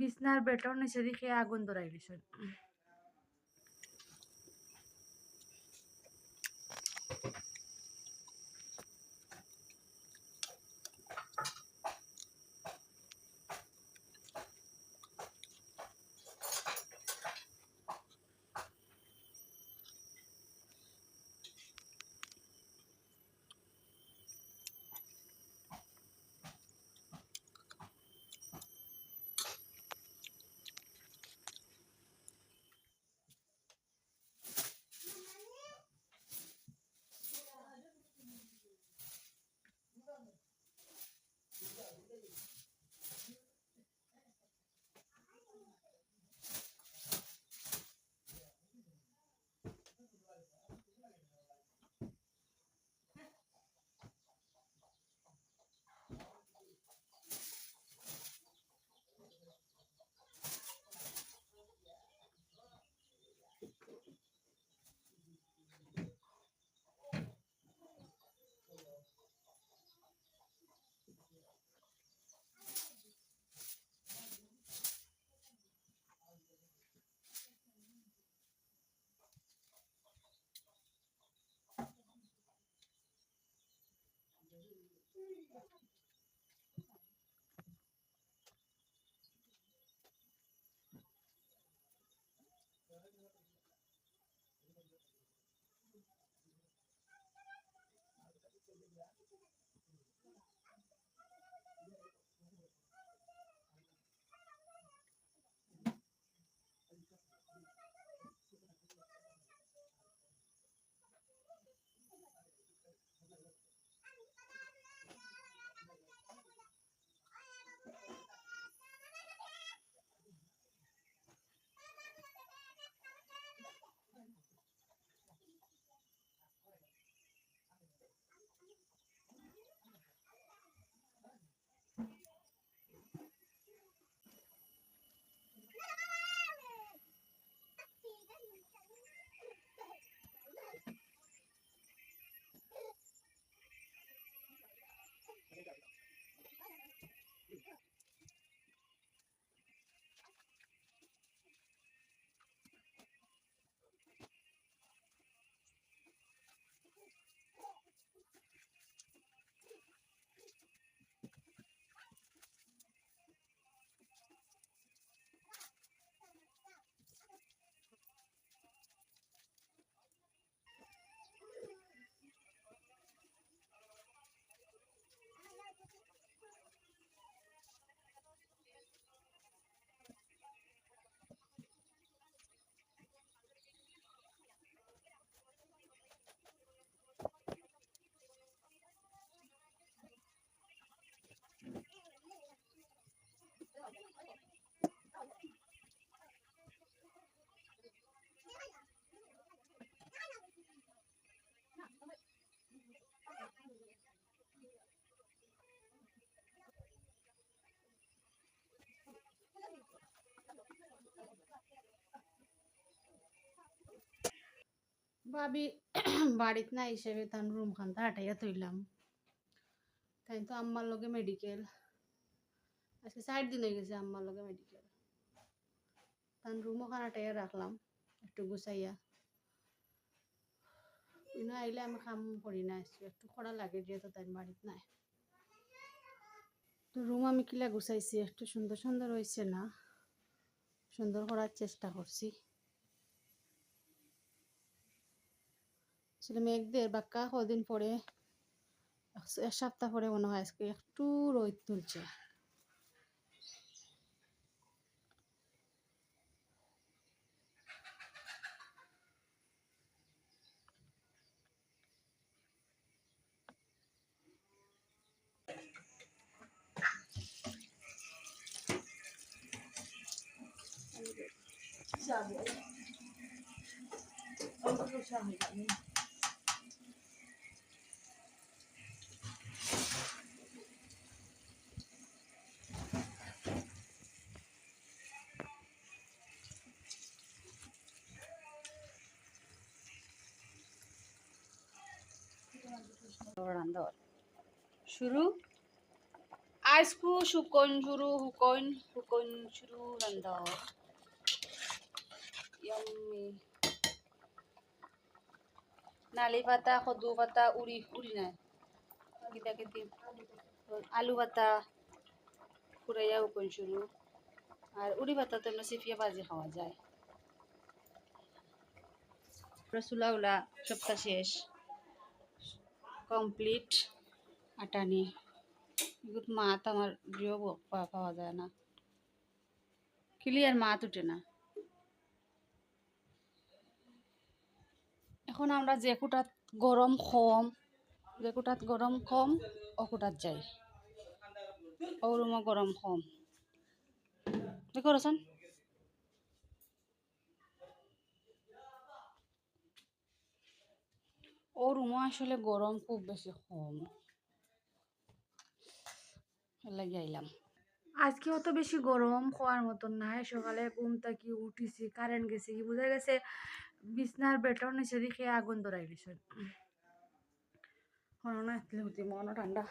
বিছনার বেটর নিচে দিকে আগুন ধরাই দিছে ভাবি বাড়িত না হিসেবে তার রুম খানটা হাঁটাইয়া থইলাম। তাই তো আম্মার লগে মেডিকেল আজকে চার দিন হয়ে গেছে আম্মার লগে মেডিকেল তার রুমও খান হাঁটাইয়া রাখলাম, একটু গুছাইয়া। ইনো আইলে আমি কাম করি না আসছি একটু করা লাগে যেহেতু তাই বাড়িত নাই। তো রুম আমি কিলা গুছাইছি, একটু সুন্দর সুন্দর হয়েছে না। সুন্দর করার চেষ্টা করছি। আসলে মেঘদের বাক্কা কদিন পরে এক- সপ্তাহ পরে মনে হয় আজকে একটু রোদ তুলছে। রান্না শুরু? আইসকু শুকন জুরু হুকন হুকন রান্দ ইয়াম্মি। নালি পাতা কদু পাতা উড়ি উড়ি নাই। কিতা কিতি আলু পাতা ফুরাইয়া হুকন শুরু আর উড়ি পাতা তো এমনি সিফিয়া বাজি খাওয়া যায়। রসুলা উলা সপ্তাহ শেষ। কমপ্লিট। আটানি এগুলো মাত আমার প্রিয় পাওয়া যায় না। ক্লিয়ার মাত উঠে না। এখন আমরা যে কুটাত গরম কম যে কুটাত গরম কম ও কুটাত যাই। ও রুমও গরম কম দেখো রসন ও রুমও আসলে গরম খুব বেশি কম লাগে আইলাম আজকে অত বেশি গরম হওয়ার মতন নাই। সকালে ঘুম থাকি, উঠিছি কারেন্ট গেছে কি বোঝা গেছে, বিছনার বেটর নিচে দিকে আগুন ধরাই গেছে মনে ঠান্ডা।